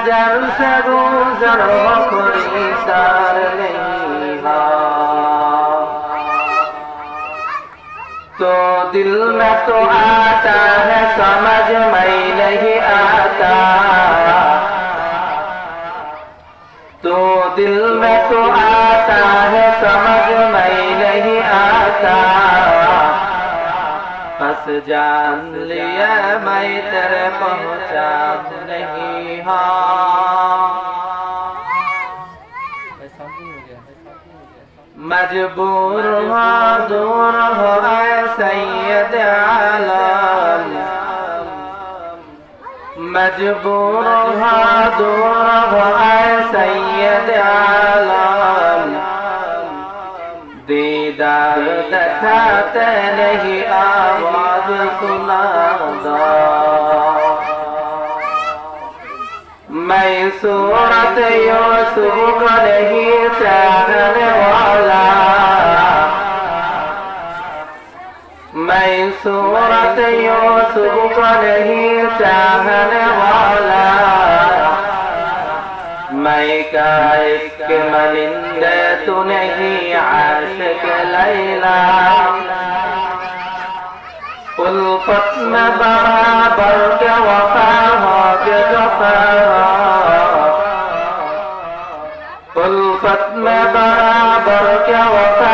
गुजर हो खरीदार नहीं हो तो दिल में तो आता है समझ में नहीं आता तो दिल में तो आता है समझ में नहीं आता बस जान लिया मैं तेरे पहुँचा नहीं हाँ। मजबूर हो दूर हो सैयद आलम। मजबूर हो दूर हो सैयद आलम। दीदार दिखाते नहीं, आवाज़ सुना मैं सूरत यूसुफ को नहीं चाहने वाला मैं सूरत यूसुफ को नहीं चाहने वाला। मैं का इसके मनिंदे तू नहीं आशिक लैला। उल्फत में बराबर उल्फत में बराबर क्या होता